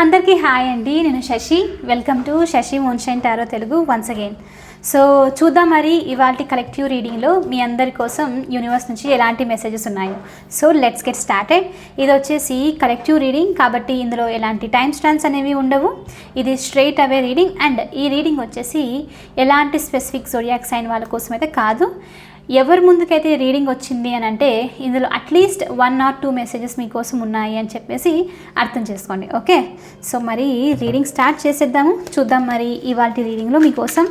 అందరికీ హాయ్ అండి. నేను Sashi. Welcome to Sashi moonshine tarot Telugu once again so చూద్దాం మరి ఇవాళ కలెక్టివ్ రీడింగ్లో మీ అందరి కోసం యూనివర్స్ నుంచి ఎలాంటి మెసేజెస్ ఉన్నాయో. సో లెట్స్ గెట్ స్టార్టెడ్ ఇది వచ్చేసి కలెక్టివ్ రీడింగ్ కాబట్టి ఇందులో ఎలాంటి టైం స్టాండ్స్ అనేవి ఉండవు. ఇది స్ట్రైట్ అవే రీడింగ్ అండ్ ఈ రీడింగ్ వచ్చేసి ఎలాంటి స్పెసిఫిక్ జోడియాక్ సైన్ వాళ్ళ కోసం అయితే కాదు. ఎవరి ముందుకైతే రీడింగ్ వచ్చింది అని అంటే ఇందులో at least one or two messages మీకోసం ఉన్నాయి అని చెప్పేసి అర్థం చేసుకోండి ఓకే? సో మరి రీడింగ్ స్టార్ట్ చేసేద్దాము. చూద్దాం మరి ఇవాళ రీడింగ్లో మీకోసం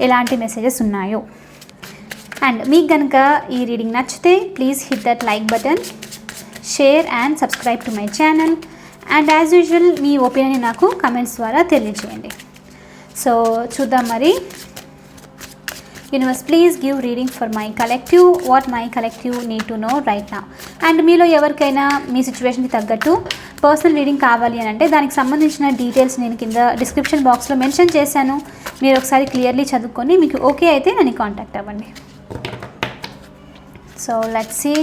ఎలాంటి మెసేజెస్ ఉన్నాయో. అండ్ మీకు కనుక ఈ రీడింగ్ నచ్చితే please hit that like button share and subscribe to my channel and as usual me opinion నాకు కమెంట్స్ ద్వారా తెలియజేయండి. సో చూద్దాం మరి universe please give reading for my collective what my collective need to know right నా and మీలో ఎవరికైనా మీ సిచ్యువేషన్కి తగ్గట్టు పర్సనల్ రీడింగ్ కావాలి అని అంటే దానికి సంబంధించిన డీటెయిల్స్ నేను కింద డిస్క్రిప్షన్ బాక్స్లో మెన్షన్ చేశాను. మీరు ఒకసారి క్లియర్లీ చదువుకొని మీకు ఓకే అయితే నన్ను కాంటాక్ట్ అవ్వండి. So let's see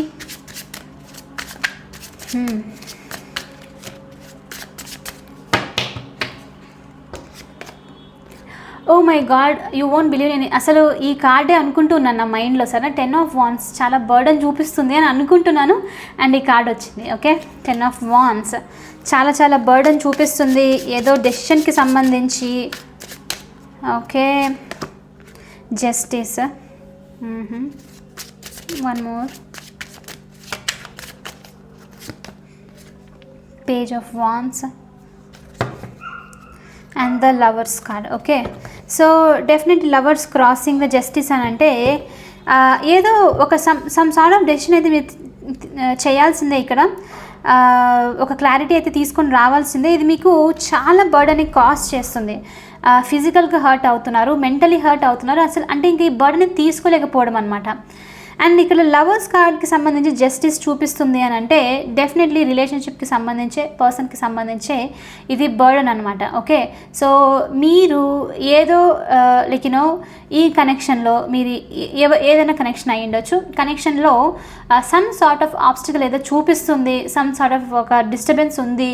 oh my god you won't believe నేను అసలు ఈ కార్డే అనుకుంటున్నాను నా మైండ్లో సరే టెన్ ఆఫ్ వాన్స్ చాలా బర్డన్ చూపిస్తుంది అని అనుకుంటున్నాను. అండ్ ఈ కార్డ్ వచ్చింది ఓకే టెన్ ఆఫ్ వాన్స్ చాలా చాలా బర్డన్ చూపిస్తుంది. ఏదో డెసిషన్కి సంబంధించి okay justice one more page of wands and the lovers card okay so definite lovers crossing the justice అని అంటే ఏదో ఒక some some sort of decision అయితే మీరు చేయాల్సిందే ఇక్కడ. ఒక క్లారిటీ అయితే తీసుకొని రావాల్సిందే. ఇది మీకు చాలా బర్డన్ని కాస్ట్ చేస్తుంది. ఫిజికల్గా హర్ట్ అవుతున్నారు మెంటలీ హర్ట్ అవుతున్నారు. అసలు అంటే ఇంక ఈ బర్డన్ని తీసుకోలేకపోవడం అనమాట అండ్ ఇక్కడ లవర్స్ కార్డ్కి సంబంధించి జస్టిస్ చూపిస్తుంది అని అంటే డెఫినెట్లీ రిలేషన్షిప్కి సంబంధించే పర్సన్కి సంబంధించే ఇది బర్డన్ అనమాట ఓకే? సో మీరు ఏదో లైక్ యూనో ఈ కనెక్షన్లో మీరు ఏదైనా కనెక్షన్ అయి ఉండొచ్చు. కనెక్షన్లో సమ్ సార్ట్ ఆఫ్ ఆబ్స్టికల్ ఏదో చూపిస్తుంది సమ్ సార్ట్ ఆఫ్ ఒక డిస్టర్బెన్స్ ఉంది.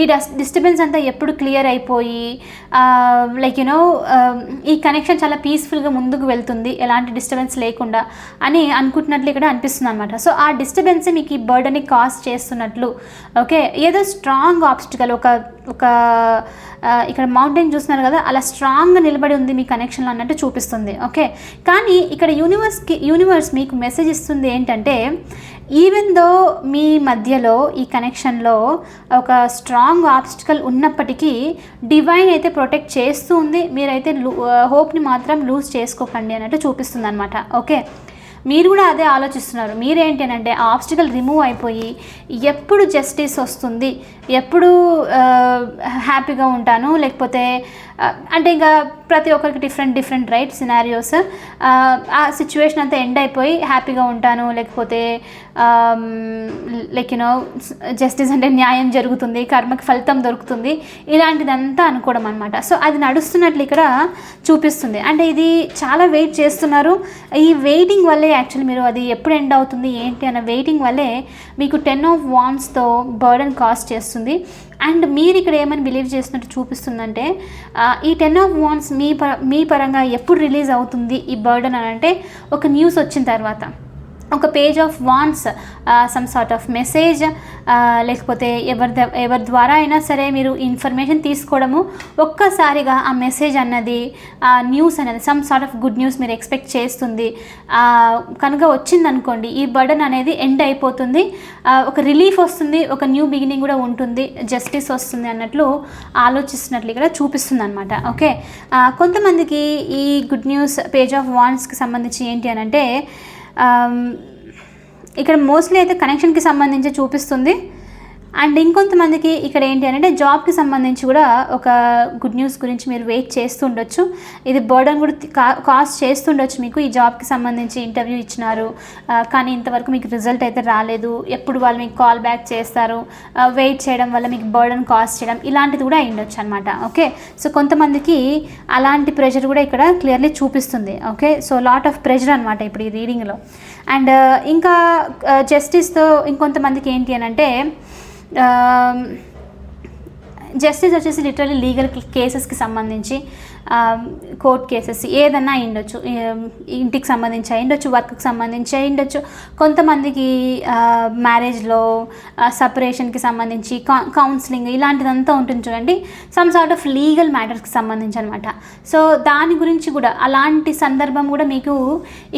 ఈ డస్ డిస్టర్బెన్స్ అంతా ఎప్పుడు క్లియర్ అయిపోయి లైక్ యూనో ఈ కనెక్షన్ చాలా పీస్ఫుల్గా ముందుకు వెళ్తుంది ఎలాంటి డిస్టర్బెన్స్ లేకుండా అని అనుకుంటున్నట్లు ఇక్కడ అనిపిస్తుంది అనమాట సో ఆ డిస్టర్బెన్స్ మీకు ఈ బర్డన్ని కాజ్ చేస్తున్నట్లు ఓకే ఏదో స్ట్రాంగ్ ఆబ్స్టికల్ ఒక ఒక ఇక్కడ మౌంటైన్ చూస్తున్నారు కదా అలా స్ట్రాంగ్గా నిలబడి ఉంది మీ కనెక్షన్లో అన్నట్టు చూపిస్తుంది ఓకే కానీ ఇక్కడ యూనివర్స్కి యూనివర్స్ మీకు మెసేజ్ ఇస్తుంది ఏంటంటే ఈవెన్ దో మీ మధ్యలో ఈ కనెక్షన్లో ఒక స్ట్రాంగ్ ఆబ్స్టికల్ ఉన్నప్పటికీ డివైన్ అయితే ప్రొటెక్ట్ చేస్తూ ఉంది మీరైతే హోప్ని మాత్రం లూజ్ చేసుకోకండి అన్నట్టు చూపిస్తుంది అనమాట ఓకే మీరు కూడా అదే ఆలోచిస్తున్నారు. మీరేంటి ఆ ఆబ్స్టికల్ రిమూవ్ అయిపోయి ఎప్పుడు జస్టిస్ వస్తుంది ఎప్పుడు హ్యాపీగా ఉంటాను లేకపోతే అంటే ఇంకా ప్రతి ఒక్కరికి డిఫరెంట్ డిఫరెంట్ రైట్ సినారియోస్ ఆ సిచ్యువేషన్ అంతా ఎండ్ అయిపోయి హ్యాపీగా ఉంటాను లేకపోతే లైక్ యూనో జస్టిస్ అంటే న్యాయం జరుగుతుంది కర్మకి ఫలితం దొరుకుతుంది ఇలాంటిదంతా అనుకోవడం అనమాట సో అది నడుస్తున్నట్లు ఇక్కడ చూపిస్తుంది. అంటే ఇది చాలా వెయిట్ చేస్తున్నారు. ఈ వెయిటింగ్ వల్లే యాక్చువల్ మీరు అది ఎప్పుడు ఎండ్ అవుతుంది ఏంటి అన్న వెయిటింగ్ వల్లే మీకు టెన్ ఆఫ్ వాన్స్తో బర్డన్ కాస్ట్ చేస్తుంది. అండ్ మీరు ఇక్కడ ఏమని బిలీవ్ చేస్తున్నట్టు చూపిస్తుందంటే ఈ టెన్ ఆఫ్ వాన్స్ మీ పర మీ పరంగా ఎప్పుడు రిలీజ్ అవుతుంది ఈ బర్డన్ అని అంటే ఒక న్యూస్ వచ్చిన తర్వాత. ఒక page of wands some sort of message లేకపోతే ఎవరి ద- ఎవరి ద్వారా అయినా సరే మీరు ఇన్ఫర్మేషన్ తీసుకోవడము ఒక్కసారిగా ఆ మెసేజ్ అన్నది ఆ న్యూస్ అనేది some sort of good news మీరు ఎక్స్పెక్ట్ చేస్తుంది. కనుక వచ్చిందనుకోండి ఈ బర్డన్ అనేది ఎండ్ అయిపోతుంది. ఒక రిలీఫ్ వస్తుంది ఒక న్యూ బిగినింగ్ కూడా ఉంటుంది జస్టిస్ వస్తుంది అన్నట్లు ఆలోచిస్తున్నట్లు ఇక్కడ చూపిస్తుంది అనమాట ఓకే కొంతమందికి ఈ గుడ్ న్యూస్ పేజ్ ఆఫ్ వాన్స్కి సంబంధించి ఏంటి అని అంటే ఇక్కడ మోస్ట్లీ అయితే కనెక్షన్కి సంబంధించి చూపిస్తుంది. అండ్ ఇంకొంతమందికి ఇక్కడ ఏంటి అంటే జాబ్కి సంబంధించి కూడా ఒక గుడ్ న్యూస్ గురించి మీరు వెయిట్ చేస్తుండొచ్చు. ఇది బర్డన్ కూడా కా- కాస్ట్ చేస్తుండొచ్చు మీకు. ఈ జాబ్కి సంబంధించి ఇంటర్వ్యూ ఇచ్చినారు. కానీ ఇంతవరకు మీకు రిజల్ట్ అయితే రాలేదు. ఎప్పుడు వాళ్ళు మీకు కాల్ బ్యాక్ చేస్తారు. వెయిట్ చేయడం వల్ల మీకు బర్డన్ కాస్ట్ చేయడం ఇలాంటిది కూడా అయ్యుండొచ్చు అనమాట ఓకే? సో కొంతమందికి అలాంటి ప్రెషర్ కూడా ఇక్కడ క్లియర్లీ చూపిస్తుంది. Okay? So lot of pressure అనమాట ఇప్పుడు ఈ రీడింగ్లో. అండ్ ఇంకా జస్టిస్తో ఇంకొంతమందికి ఏంటి అని అంటే Um, జస్టిస్ వచ్చేసి లిటరలీ లీగల్ కేసెస్కి సంబంధించి um, కోర్ట్ కేసెస్ ఏదన్నా అయ్యుండొచ్చు. Um, ఇంటికి సంబంధించి అయ్యుండొచ్చు వర్క్కి సంబంధించి అయ్యుండొచ్చు. కొంతమందికి uh, మ్యారేజ్లో సపరేషన్కి uh, సంబంధించి కౌన్సిలింగ్ ఇలాంటిదంతా ఉంటుంది చూడండి. సమ్ సార్ట్ ఆఫ్ లీగల్ మ్యాటర్స్కి సంబంధించి అనమాట సో దాని గురించి కూడా అలాంటి సందర్భం కూడా మీకు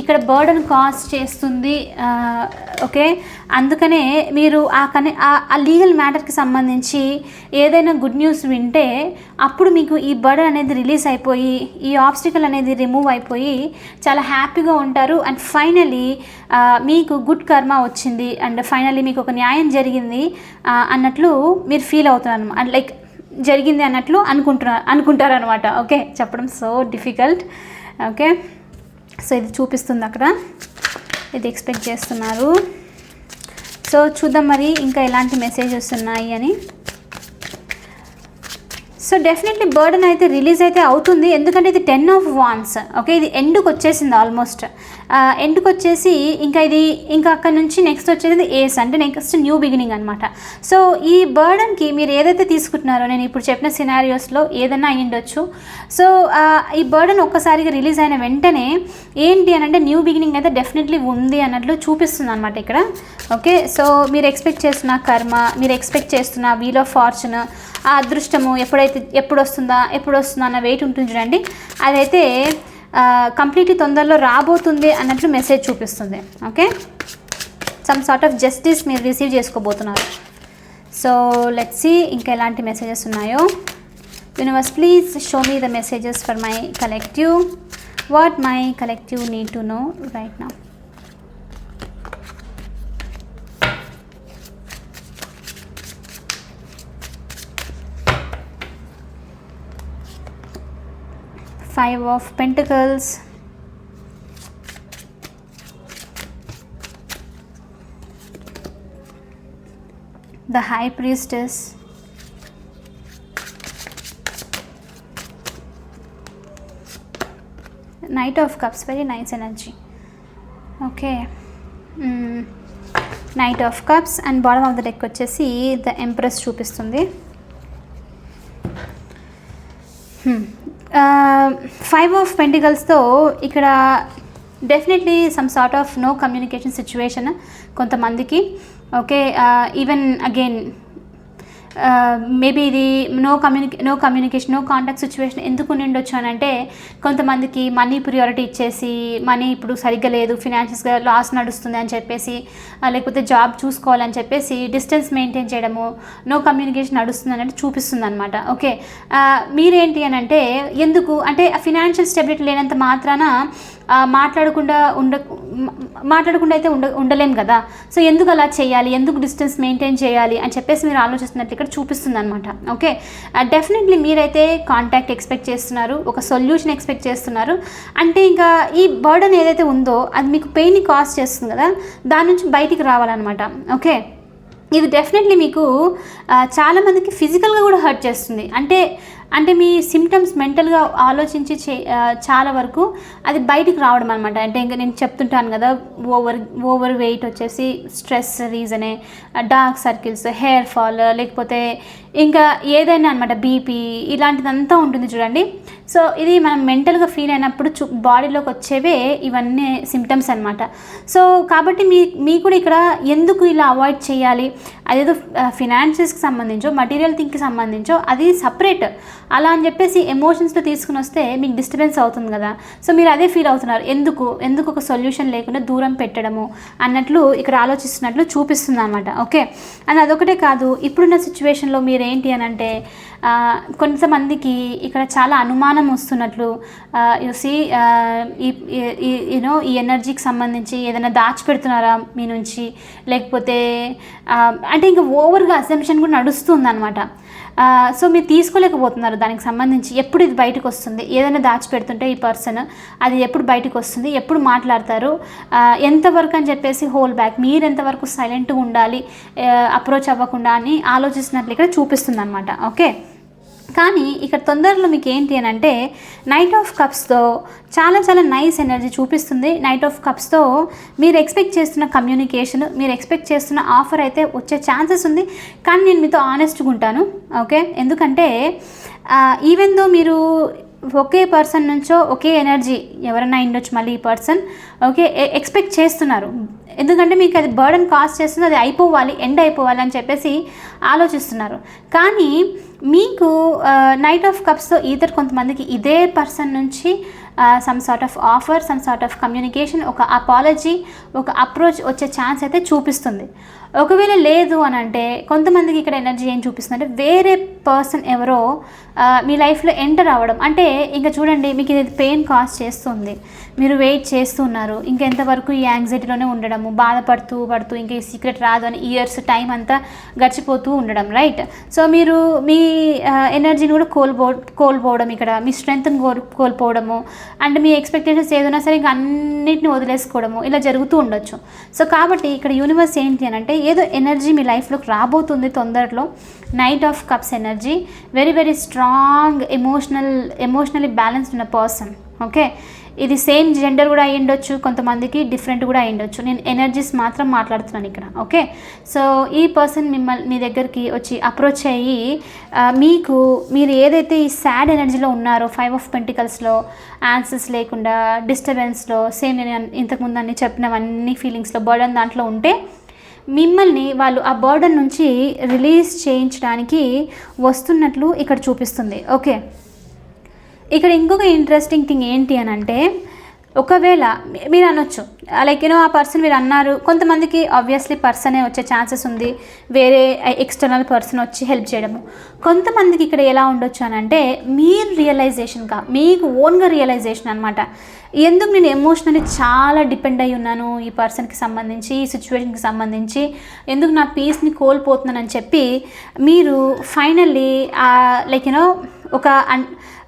ఇక్కడ బర్డన్ కాస్ట్ చేస్తుంది uh, ఓకే అందుకనే మీరు ఆ కనే ఆ లీగల్ మ్యాటర్కి సంబంధించి ఏదైనా గుడ్ న్యూస్ వింటే అప్పుడు మీకు ఈ బర్డన్ అనేది రిలీజ్ అయిపోయి ఈ ఆబ్స్టికల్ అనేది రిమూవ్ అయిపోయి చాలా హ్యాపీగా ఉంటారు. అండ్ ఫైనలీ మీకు గుడ్ కర్మ వచ్చింది. అండ్ ఫైనలీ మీకు ఒక న్యాయం జరిగింది అన్నట్లు మీరు ఫీల్ అవుతున్నారు. అండ్ లైక్ జరిగింది అన్నట్లు అనుకుంటున్నారు అనుకుంటారు అనమాట ఓకే? చెప్పడం సో డిఫికల్ట్. ఓకే? సో ఇది చూపిస్తుంది అక్కడ. ఇది ఎక్స్పెక్ట్ చేస్తున్నారు. సో చూద్దాం మరి ఇంకా ఎలాంటి మెసేజెస్ ఉన్నాయి అని. సో డెఫినెట్లీ బర్డన్ అయితే రిలీజ్ అయితే అవుతుంది. ఎందుకంటే ఇది టెన్ ఆఫ్ వాన్స్ ఓకే ఇది ఎండ్కి వచ్చేసింది ఆల్మోస్ట్ ఎండ్కి వచ్చేసి ఇంకా ఇది ఇంకా అక్కడ నుంచి నెక్స్ట్ వచ్చేది ఏస్ అంటే నెక్స్ట్ న్యూ బిగినింగ్ అనమాట సో ఈ బర్డన్కి మీరు ఏదైతే తీసుకుంటున్నారో నేను ఇప్పుడు చెప్పిన సినారియోస్లో ఏదైనా అయ్యిండొచ్చు సో ఈ బర్డన్ ఒక్కసారిగా రిలీజ్ అయిన వెంటనే ఏంటి అని అంటే న్యూ బిగినింగ్ అయితే డెఫినెట్లీ ఉంది అన్నట్లు చూపిస్తుంది అనమాట ఇక్కడ. ఓకే సో మీరు ఎక్స్పెక్ట్ చేస్తున్న కర్మ మీరు ఎక్స్పెక్ట్ చేస్తున్న వీల్ ఆఫ్ ఫార్చ్యూన్ ఆ అదృష్టము ఎప్పుడైతే ఎప్పుడు వస్తుందా ఎప్పుడు వస్తుందా అన్న వెయిట్ ఉంటుంది చూడండి. అదైతే కంప్లీట్లీ తొందరలో రాబోతుంది అన్నట్లు మెసేజ్ చూపిస్తుంది. Okay some sort of justice మీరు రిసీవ్ చేసుకోబోతున్నారు. సో లెట్ సి ఇంకా ఎలాంటి మెసేజెస్ ఉన్నాయో. Universe please show me the messages for my collective what my collective need to know right నా five of pentacles the high priestess knight of cups very nice energy okay knight of cups and bottom of the deck వచ్చేసి the empress చూపిస్తుంది five of పెంటికల్స్తో ఇక్కడ definitely some sort of no communication situation కొంతమందికి. Okay even again maybe ఇది no communication no communication no contact situation ఎందుకు ఉండొచ్చు అని అంటే కొంతమందికి మనీ ప్రియారిటీ ఇచ్చేసి మనీ ఇప్పుడు సరిగ్గా లేదు ఫినాన్షియల్స్గా లాస్ నడుస్తుంది అని చెప్పేసి లేకపోతే జాబ్ చూసుకోవాలని చెప్పేసి డిస్టెన్స్ మెయింటైన్ చేయడము నో కమ్యూనికేషన్ నడుస్తుంది అన్నట్టు చూపిస్తుంది అనమాట ఓకే మీరేంటి అని అంటే ఎందుకు? అంటే ఫినాన్షియల్ స్టెబిలిటీ లేనంత మాత్రాన మాట్లాడకుండా ఉండ మాట్లాడకుండా అయితే ఉండ ఉండలేం కదా. సో ఎందుకు అలా చేయాలి? ఎందుకు డిస్టెన్స్ మెయింటైన్ చేయాలి? అని చెప్పేసి మీరు ఆలోచిస్తున్నట్లు ఇక్కడ చూపిస్తుంది అనమాట ఓకే డెఫినెట్లీ మీరైతే కాంటాక్ట్ ఎక్స్పెక్ట్ చేస్తున్నారు ఒక సొల్యూషన్ ఎక్స్పెక్ట్ చేస్తున్నారు. అంటే ఇంకా ఈ బర్డన్ ఏదైతే ఉందో అది మీకు పెయిన్ కాస్ట్ చేస్తుంది కదా. దాని నుంచి బయటికి రావాలన్నమాట. ఓకే? ఇది డెఫినెట్లీ మీకు చాలామందికి ఫిజికల్గా కూడా హర్ట్ చేస్తుంది. అంటే అంటే మీ సిమ్టమ్స్ మెంటల్గా ఆలోచించి చే చాలా వరకు అది బయటికి రావడం అనమాట అంటే ఇంకా నేను చెప్తుంటాను కదా ఓవర్ ఓవర్ వెయిట్ వచ్చేసి స్ట్రెస్ రీజనే డార్క్ సర్కిల్స్ హెయిర్ ఫాల్ లేకపోతే ఇంకా ఏదైనా అనమాట బీపీ ఇలాంటిదంతా ఉంటుంది చూడండి. సో ఇది మనం మెంటల్గా ఫీల్ అయినప్పుడు చూ బాడీలోకి వచ్చేవే ఇవన్నీ సిమ్టమ్స్ అనమాట సో కాబట్టి మీ మీ కూడా ఇక్కడ ఎందుకు ఇలా అవాయిడ్ చేయాలి? అదేదో ఫినాన్షియస్కి సంబంధించో మటీరియల్ థింగ్కి సంబంధించో అది సపరేట్ అలా అని చెప్పేసి ఎమోషన్స్లో తీసుకుని వస్తే మీకు డిస్టర్బెన్స్ అవుతుంది కదా. సో మీరు అదే ఫీల్ అవుతున్నారు. ఎందుకు? ఎందుకు ఒక సొల్యూషన్ లేకుండా దూరం పెట్టడము అన్నట్లు ఇక్కడ ఆలోచిస్తున్నట్లు చూపిస్తుంది అనమాట ఓకే? అండ్ అదొకటే కాదు ఇప్పుడున్న సిచ్యువేషన్లో మీరు ఏంటి అని అంటే కొంతమందికి ఇక్కడ చాలా అనుమానం వస్తున్నట్లు యూసి యూనో ఈ ఎనర్జీకి సంబంధించి ఏదైనా దాచిపెడుతున్నారా మీ నుంచి? లేకపోతే అంటే ఇంకా ఓవర్గా అసెంప్షన్ కూడా నడుస్తుంది అనమాట సో మీరు తీసుకోలేకపోతున్నారు దానికి సంబంధించి ఎప్పుడు ఇది బయటకు వస్తుంది? ఏదైనా దాచిపెడుతుంటే ఈ పర్సన్ అది ఎప్పుడు బయటకు వస్తుంది? ఎప్పుడు మాట్లాడతారు? ఎంతవరకు అని చెప్పేసి హోల్ బ్యాక్. మీరు ఎంతవరకు సైలెంట్గా ఉండాలి అప్రోచ్ అవ్వకుండా అని ఆలోచిస్తున్నట్లు ఇక్కడ చూపిస్తుంది అనమాట ఓకే? కానీ ఇక్కడ తొందరలో మీకు ఏంటి అని అంటే నైట్ ఆఫ్ కప్స్తో చాలా చాలా నైస్ ఎనర్జీ చూపిస్తుంది. నైట్ ఆఫ్ కప్స్తో మీరు ఎక్స్పెక్ట్ చేస్తున్న కమ్యూనికేషన్ మీరు ఎక్స్పెక్ట్ చేస్తున్న ఆఫర్ అయితే వచ్చే ఛాన్సెస్ ఉంది. కానీ నేను మీతో ఆనెస్ట్గా ఉంటాను ఓకే ఎందుకంటే ఈవెన్ దో మీరు ఒకే పర్సన్ నుంచో ఒకే ఎనర్జీ ఎవరైనా ఉండొచ్చు మళ్ళీ ఈ పర్సన్. ఓకే ఎక్స్పెక్ట్ చేస్తున్నారు. ఎందుకంటే మీకు అది బర్డన్ కాస్ట్ చేస్తుంది అది అయిపోవాలి ఎండ్ అయిపోవాలి అని చెప్పేసి ఆలోచిస్తున్నారు. కానీ మీకు నైట్ ఆఫ్ కప్స్తో ఈతర్ కొంతమందికి ఇదే పర్సన్ నుంచి some sort of offer some sort of communication ఒక అపాలజీ ఒక అప్రోచ్ వచ్చే ఛాన్స్ అయితే చూపిస్తుంది. ఒకవేళ లేదు అని అంటే కొంతమందికి ఇక్కడ ఎనర్జీ ఏం చూపిస్తుందంటే వేరే పర్సన్ ఎవరో మీ లైఫ్లో ఎంటర్ అవ్వడం. అంటే ఇంకా చూడండి మీకు ఇది పెయిన్ కాజ్ చేస్తుంది. మీరు వెయిట్ చేస్తున్నారు. ఇంకా ఎంతవరకు ఈ యాంగ్జైటీలోనే ఉండడము బాధపడుతూ పడుతూ ఇంకా ఈ సీక్రెట్ రాదు అని ఇయర్స్ టైం అంతా గడిచిపోతూ ఉండడం రైట్ సో మీరు మీ ఎనర్జీని కూడా కోల్పో కోల్పోవడం ఇక్కడ మీ స్ట్రెంగ్త్ని కోల్ కోల్పోవడము. అండ్ మీ ఎక్స్పెక్టేషన్స్ ఏదైనా సరే ఇంకా అన్నిటిని వదిలేసుకోవడము. ఇలా జరుగుతూ ఉండొచ్చు. సో కాబట్టి ఇక్కడ యూనివర్స్ ఏంటి అని అంటే ఏదో ఎనర్జీ మీ లైఫ్లోకి రాబోతుంది తొందరలో. Knight of cups energy very very strong emotional emotionally balanced ఉన్న పర్సన్ ఓకే ఇది సేమ్ జెండర్ కూడా అయ్యి ఉండొచ్చు కొంతమందికి డిఫరెంట్ కూడా అయ్యి ఉండొచ్చు. నేను ఎనర్జీస్ మాత్రం మాట్లాడుతున్నాను ఇక్కడ. ఓకే సో ఈ పర్సన్ మిమ్మల్ని మీ దగ్గరికి వచ్చి అప్రోచ్ అయ్యి మీకు మీరు ఏదైతే ఈ సాడ్ ఎనర్జీలో ఉన్నారో ఫైవ్ ఆఫ్ పెంటికల్స్లో ఆన్సర్స్ లేకుండా డిస్టర్బెన్స్లో సేమ్ నేను ఇంతకుముందు అన్ని చెప్పినవన్నీ ఫీలింగ్స్లో బర్డన్ దాంట్లో ఉంటే మిమ్మల్ని వాళ్ళు ఆ బర్డన్ నుంచి రిలీజ్ చేయించడానికి వస్తున్నట్లు ఇక్కడ చూపిస్తుంది. ఓకే. ఇక్కడ ఇంకొక ఇంట్రెస్టింగ్ థింగ్ ఏంటి అని అంటే ఒకవేళ మీరు అనొచ్చు. లైక్ యూనో ఆ పర్సన్ మీరు అన్నారు కొంతమందికి ఆబ్వియస్లీ పర్సనే వచ్చే ఛాన్సెస్ ఉంది వేరే ఎక్స్టర్నల్ పర్సన్ వచ్చి హెల్ప్ చేయడము. కొంతమందికి ఇక్కడ ఎలా ఉండొచ్చు అని అంటే మీరు రియలైజేషన్ కా మీకు ఓన్గా రియలైజేషన్ అనమాట ఎందుకు నేను ఎమోషనల్లీ చాలా డిపెండ్ అయి ఉన్నాను ఈ పర్సన్కి సంబంధించి ఈ సిచ్యువేషన్కి సంబంధించి? ఎందుకు నా పీస్ని కోల్పోతున్నానని చెప్పి మీరు ఫైనల్లీ లైక్ యూనో ఒక అన్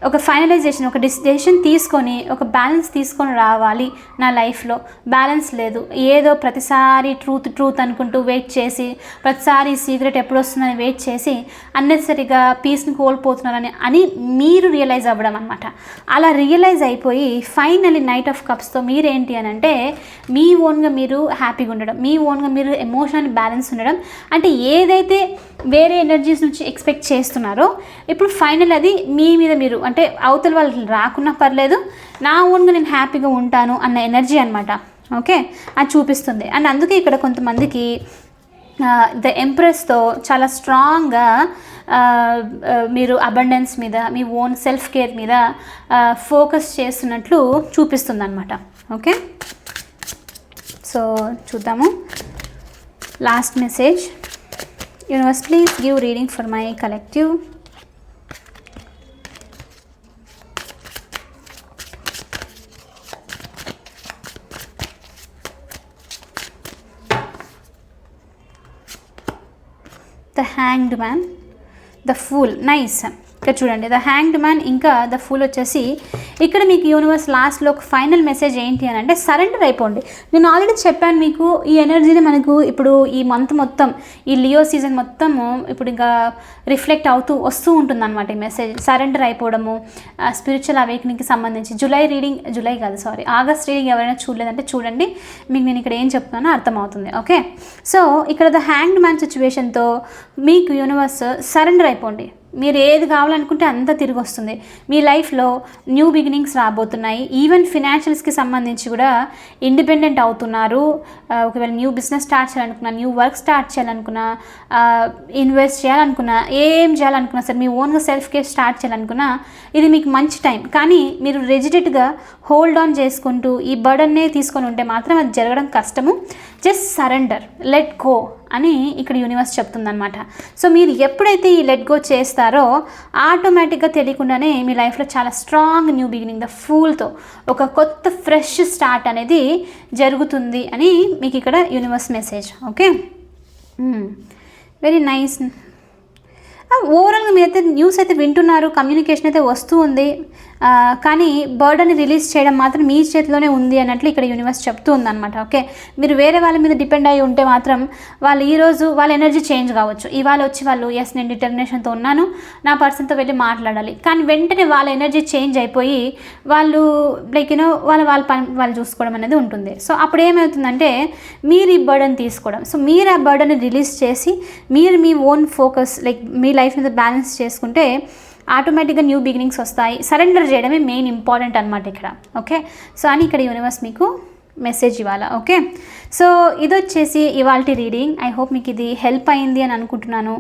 ఒక ఫైనలైజేషన్ ఒక డిసిజన్ తీసుకొని ఒక బ్యాలెన్స్ తీసుకొని రావాలి నా లైఫ్లో బ్యాలెన్స్ లేదు. ఏదో ప్రతిసారి ట్రూత్ ట్రూత్ అనుకుంటూ వెయిట్ చేసి ప్రతిసారి సీక్రెట్ ఎప్పుడు వస్తుందని వెయిట్ చేసి అన్నెసరిగా పీస్ని కోల్పోతున్నారని అని మీరు రియలైజ్ అవ్వడం అనమాట అలా రియలైజ్ అయిపోయి ఫైనలీ నైట్ ఆఫ్ కప్స్తో మీరేంటి అని అంటే మీ ఓన్గా మీరు హ్యాపీగా ఉండడం మీ ఓన్గా మీరు ఎమోషనల్ బ్యాలెన్స్ ఉండడం. అంటే ఏదైతే వేరే ఎనర్జీస్ నుంచి ఎక్స్పెక్ట్ చేస్తున్నారో ఇప్పుడు ఫైనల్ అది మీ మీద మీరు అంటే అవతల వాళ్ళు రాకున్నా పర్లేదు నా ఓన్గా నేను హ్యాపీగా ఉంటాను అన్న ఎనర్జీ అనమాట ఓకే? అది చూపిస్తుంది. అండ్ అందుకే ఇక్కడ కొంతమందికి ద ఎంప్రెస్తో చాలా స్ట్రాంగ్గా మీరు అబండెన్స్ మీద మీ ఓన్ సెల్ఫ్ కేర్ మీద ఫోకస్ చేస్తున్నట్లు చూపిస్తుంది అనమాట ఓకే? సో చూద్దాము. Last message. Universe please give reading for my collective. The hanged man the fool nice ఇక్కడ చూడండి. ద హ్యాంగ్డ్ మ్యాన్ ఇంకా ద ఫూల్ వచ్చేసి ఇక్కడ మీకు యూనివర్స్ లాస్ట్లో ఒక ఫైనల్ మెసేజ్ ఏంటి అని అంటే సరెండర్ అయిపోండి. నేను ఆల్రెడీ చెప్పాను మీకు ఈ ఎనర్జీని మనకు ఇప్పుడు ఈ మంత్ మొత్తం ఈ లియో సీజన్ మొత్తము ఇప్పుడు ఇంకా రిఫ్లెక్ట్ అవుతూ వస్తూ ఉంటుంది అనమాట ఈ మెసేజ్ సరెండర్ అయిపోవడము స్పిరిచువల్ అవేకనింగ్కి సంబంధించి. జూలై రీడింగ్ జూలై కాదు సారీ ఆగస్ట్ రీడింగ్ ఎవరైనా చూడలేదంటే చూడండి. మీకు నేను ఇక్కడ ఏం చెప్తున్నానో అర్థమవుతుంది ఓకే సో ఇక్కడ ద హ్యాంగ్డ్ మ్యాన్ సిచ్యువేషన్తో మీకు యూనివర్స్ సరెండర్ అయిపోండి. మీరు ఏది కావాలనుకుంటే అంతా తిరిగి వస్తుంది. మీ లైఫ్లో న్యూ బిగినింగ్స్ రాబోతున్నాయి. ఈవెన్ ఫినాన్షియల్స్కి సంబంధించి కూడా ఇండిపెండెంట్ అవుతున్నారు. ఒకవేళ న్యూ బిజినెస్ స్టార్ట్ చేయాలనుకున్నా న్యూ వర్క్ స్టార్ట్ చేయాలనుకున్నా ఇన్వెస్ట్ చేయాలనుకున్నా ఏం చేయాలనుకున్నా సరే మీ ఓన్గా సెల్ఫ్ కేర్ స్టార్ట్ చేయాలనుకున్నా ఇది మీకు మంచి టైం. కానీ మీరు రెజిడెట్గా హోల్డ్ ఆన్ చేసుకుంటూ ఈ బర్డన్నే తీసుకొని ఉంటే మాత్రం అది జరగడం కష్టము. Just surrender. Let go. అని ఇక్కడ యూనివర్స్ చెప్తుందనమాట సో మీరు ఎప్పుడైతే ఈ లెట్ గో చేస్తారో ఆటోమేటిక్గా తెలియకుండానే మీ లైఫ్లో చాలా స్ట్రాంగ్ న్యూ బిగినింగ్ ద ఫూల్తో ఒక కొత్త ఫ్రెష్ స్టార్ట్ అనేది జరుగుతుంది అని మీకు ఇక్కడ universe message okay very nice ఓవరాల్గా మీరైతే న్యూస్ అయితే వింటున్నారు కమ్యూనికేషన్ అయితే వస్తూ ఉంది. కానీ బర్డన్ని రిలీజ్ చేయడం మాత్రం మీ చేతిలోనే ఉంది అన్నట్లు ఇక్కడ యూనివర్స్ చెప్తూ ఉందన్నమాట ఓకే? మీరు వేరే వాళ్ళ మీద డిపెండ్ అయి ఉంటే మాత్రం వాళ్ళు ఈరోజు వాళ్ళ ఎనర్జీ చేంజ్ కావచ్చు. ఇవాళ వచ్చి వాళ్ళు ఎస్ నేను డిటర్మినేషన్తో ఉన్నాను. నా పర్సన్తో వెళ్ళి మాట్లాడాలి. కానీ వెంటనే వాళ్ళ ఎనర్జీ చేంజ్ అయిపోయి వాళ్ళు లైక్ యూనో వాళ్ళ వాళ్ళ పని వాళ్ళు చూసుకోవడం అనేది ఉంటుంది. సో అప్పుడు ఏమవుతుందంటే మీరు ఈ బర్డన్ తీసుకోవడం సో మీరు ఆ బర్డన్ రిలీజ్ చేసి మీరు మీ ఓన్ ఫోకస్ లైక్ మీ లైఫ్ మీద బ్యాలెన్స్ చేసుకుంటే ఆటోమేటిక్గా న్యూ బిగినింగ్స్ వస్తాయి. సరెండర్ చేయడమే మెయిన్ ఇంపార్టెంట్ అనమాట ఇక్కడ. ఓకే? సో అని ఇక్కడ యూనివర్స్ మీకు మెసేజ్ ఇవ్వాలా? ఓకే? సో ఇది వచ్చేసి ఇవాల్టి రీడింగ్. ఐ హోప్ మీకు ఇది హెల్ప్ అయింది అని అనుకుంటున్నాను.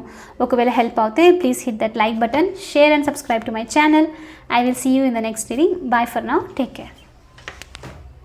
ఒకవేళ హెల్ప్ అవుతే please hit that like button share and subscribe to my channel. I will see you in the next reading. Bye for now. Take care.